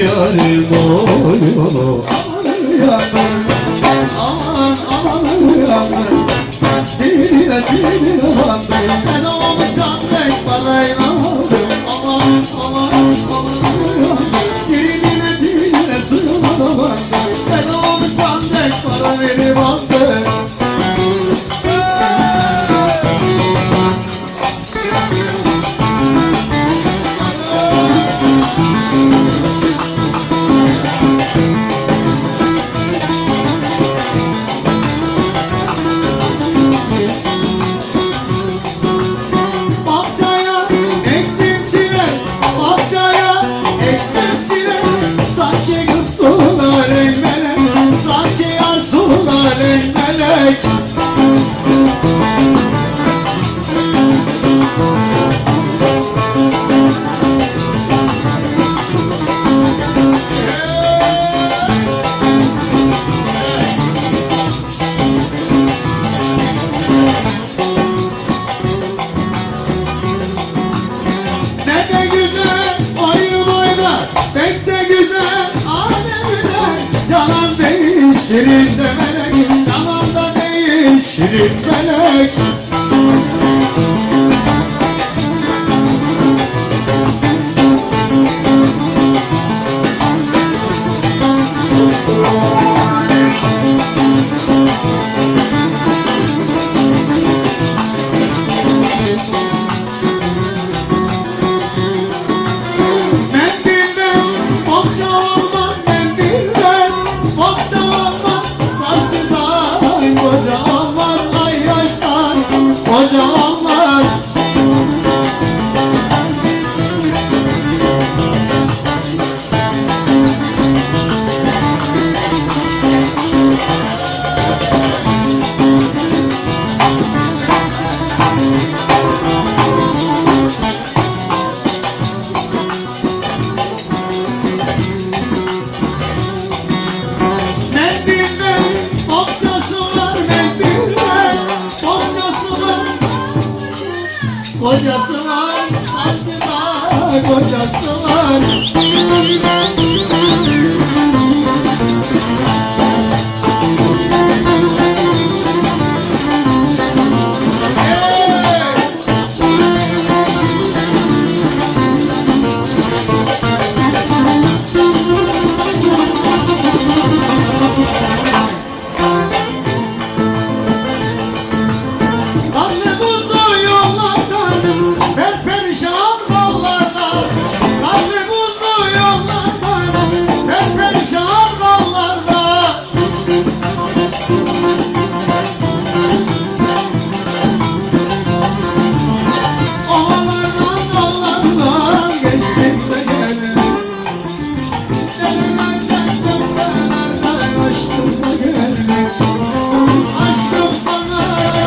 yarim boyu Aman uyandım Aman aman uyandım Tinine tinine bandım Ben o mu sandık parayla aldım Aman aman aman Tinine tinine sığına bandım Ben o mu sandık para verip aldım şirin de melek Canan da değil şirin melek Mendilden Kocası var saçında kocası var.